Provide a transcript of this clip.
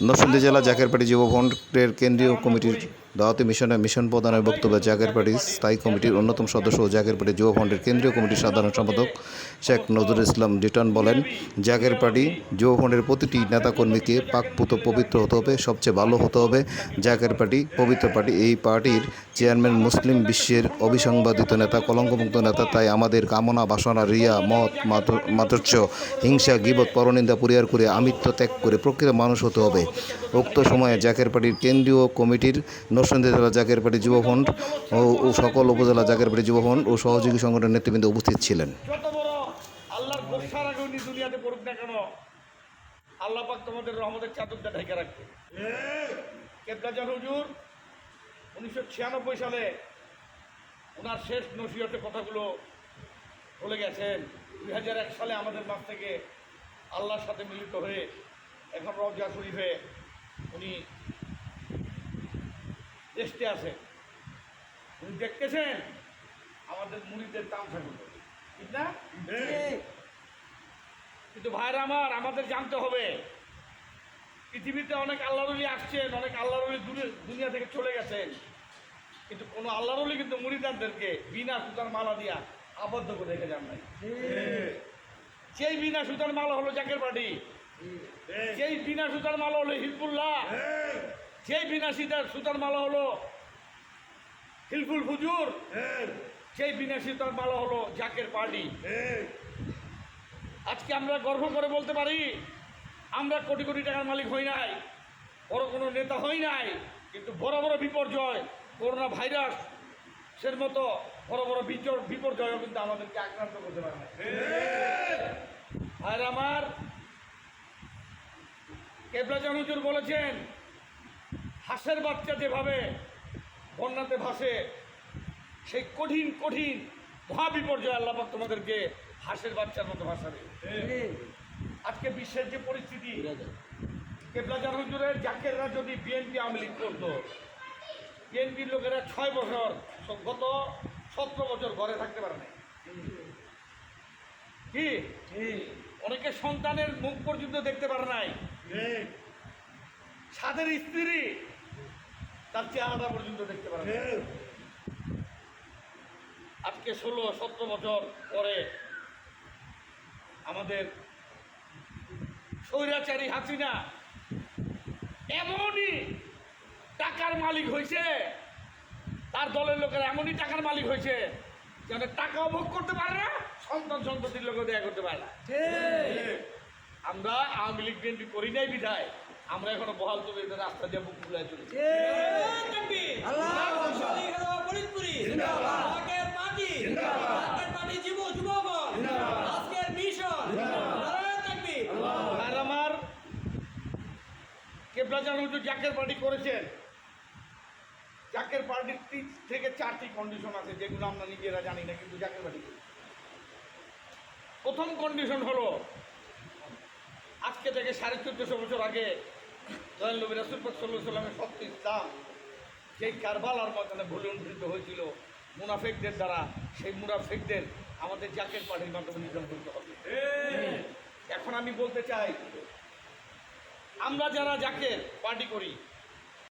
নরসিংদী জেলা জাকের পার্টি যুব ফ্রন্টের কেন্দ্রীয় কমিটির দাওয়াতি মিশনে মিশন প্রদানের বক্তব্যে জাকের পার্টি স্থায়ী কমিটির অন্যতম সদস্য ও জাকের পার্টি যুব ফ্রন্টের কেন্দ্রীয় কমিটির সাধারণ সম্পাদক শেখ নজরুল ইসলাম রিটার্ন বলেন জাকের পার্টি যুব ফ্রন্টের প্রতিটি নেতাকর্মীকে পাকপুত পবিত্র হতে হবে, সবচেয়ে ভালো হতে হবে। জাকের পার্টি, পবিত্র পার্টি এই পার্টির চেয়ারম্যান মুসলিম বিশ্বের অবিসংবাদিত নেতা, কলঙ্কমুক্ত নেতা, তাই আমাদের কামনা, বাসনা, রিয়া, মত মাত- হিংসা, গিবত, পরনিন্দা পরিহার করে আমিত্ব ত্যাগ করে প্রকৃত মানুষ হতে হবে। উক্ত সময়ে জাকের পার্টির কেন্দ্রীয় কমিটির নরসিংদী জেলা জাকের পার্টি যুব ফ্রন্ট ও সকল উপজেলা জাকের পার্টি যুব ফ্রন্ট ও সহযোগী সংগঠনের নেতৃবৃন্দ উপস্থিত ছিলেন। বড় আগে উনি দুনিয়াতে পড়ুক না কেন উনিশশো ছিয়ানব্বই সালে ওনার শেষ নসিহতের কথাগুলো বলে গেছেন। দুই হাজার এক সালে আমাদের মাছ থেকে আল্লাহর সাথে মিলিত হয়ে এখন রওজা শরীফে উনি দেশতে আছে। উনি দেখতেছেন? আমাদের মুড়িদের তামসাগুলো ঠিক না? কিন্তু ভাইরা আমার আমাদের জানতে হবে। পৃথিবীতে অনেক আল্লাহরলি আসছেন অনেক আল্লাহরলি দূরে দুনিয়া থেকে চলে গেছেন। কিন্তু কোনো আল্লাহরলি কিন্তু মুড়িদানদেরকে বিনা সুতার মালা দিয়া আবদ্ধ করে রেখে যান নাই। সেই বিনা সুতার মালা হলো জাকের পার্টি সেই বিনা সুতার মালা হলো হিজবুল্লাহ সেই বিনা সুতার সুতার মালা হলো হিলফুল ফুজুর সেই বিনা সুতার মালা হলো জাকের পার্টি। আজকে আমরা গর্ব করে বলতে পারি আমরা কোটি কোটি টাকার মালিক হই নাই বড় কোনো নেতা হই নাই কিন্তু বড় বড় বিপর্যয় করোনা ভাইরাস সের মতো বড় বড় বিপর- বিপর্যয়ও কিন্তু আমাদেরকে আক্রান্ত করতে পারে না ভাইরা আমার কেবলা জানুজুর বলেছেন হাঁসের বাচ্চা যেভাবে বন্যাতে ভাসে সেই কঠিন কঠিন মহা বিপর্যয় আল্লাপাক তোমাদেরকে হাঁসের বাচ্চার মতো ভাসাবে। আজকে বিশ্বের যে পরিস্থিতি কেবলা জাহুজুরের জাকেররা যদি বিএনপি আওয়ামী লীগ করতো বিএনপির লোকেরা ছয় বছর গত সতেরো বছর ঘরে থাকতে পারে নাই। কি? অনেকে সন্তানের মুখ পর্যন্ত দেখতে পারে নাই। সাদের স্ত্রী তার চেহারাটা পর্যন্ত দেখতে পারে আজকে ষোলো সতেরো বছর পরে আমাদের স্বৈরাচারী হাসিনা এমনই টাকার মালিক হয়েছে তার দলের লোকেরা এমনই টাকার মালিক হয়েছে যেন টাকাও ভোগ করতে পারে না সন্তান সন্ততির লোকে দেয়া করতে পারে না। আমরা আওয়ামী লীগ করি নাই বিধায়। আমরা এখনও বহাল তবে এদের রাস্তা দিয়ে বুক ফুলায় চলেছি। আর আমার কেবলা জান হুজুর জাকের পার্টি করেছেন জাকের পার্টির তিন থেকে চারটি কন্ডিশন আছে যেগুলো আমরা নিজেরা জানি না কিন্তু জাকের পার্টি প্রথম কন্ডিশন হলো আজকে থেকে সাড়ে চোদ্দশো বছর আগে দয়াল নবী রাসুল সাল্লাহ সাল্লামের সত্য ইসলাম যেই কারবালার ময়দানে ভুলে অনুষ্ঠিত হয়েছিল মুনাফেকদের দ্বারা সেই মুনাফেকদের আমাদের জাকের পার্টির মাধ্যমে নিধন করতে হবে। এখন আমি বলতে চাই আমরা যারা জাকের পার্টি করি